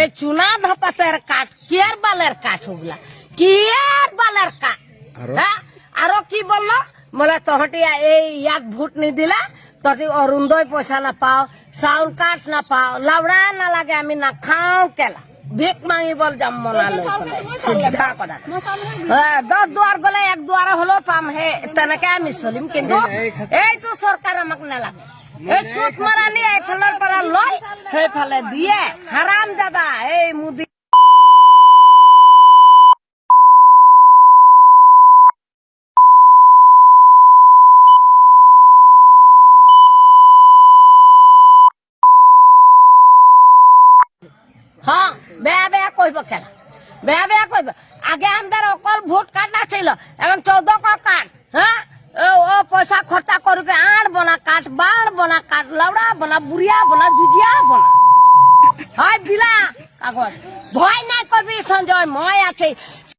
এই চুনা ধপাতের কাঠ কিয়ার বালের কাঠ ওগুলা কিয়ার বালের কাঠ? আরও? হ্যাঁ? আরও কি বলল? বলে তহটি এই ইয়াত ভোট নি দিলা তহটি অরুণোদয় পয়সা না পাও চাউল কাঠ না পাও লাউড়া না লাগে আমি না খাও কেলা। ভিক মাঙি বল যাম মনা লৈ সিদ্ধা কথা। হ্যাঁ, দশ দুয়ার গলে এক দুয়ারে হলেও পাম হে তেনেকে আমি চলিম কিন্তু এইটো চৰকাৰ আমাক নালাগে। এই চুট মাৰানি এইফালৰ পৰা লৈ সেইফালে দিয়ে। হাৰাম দাদা এই মোদী হ্যাঁ বেয়া বেয়া কইব কেন বেয়া বেয়া কইব। আগে আমাদের অকল ভোট কার্ড না ছিল এখন চৌদ্দ কার্ড হ্যাঁ? ও পয়সা খরচা করবে, আড় বনা কাঠ, বাড় বনা কাঠ, লাউড়া বনা, বুড়িয়া বনা, জুজিয়া বনা। হয় দিলা কাগজ। ভয় নাই করবি সঞ্জয় ময় আছে।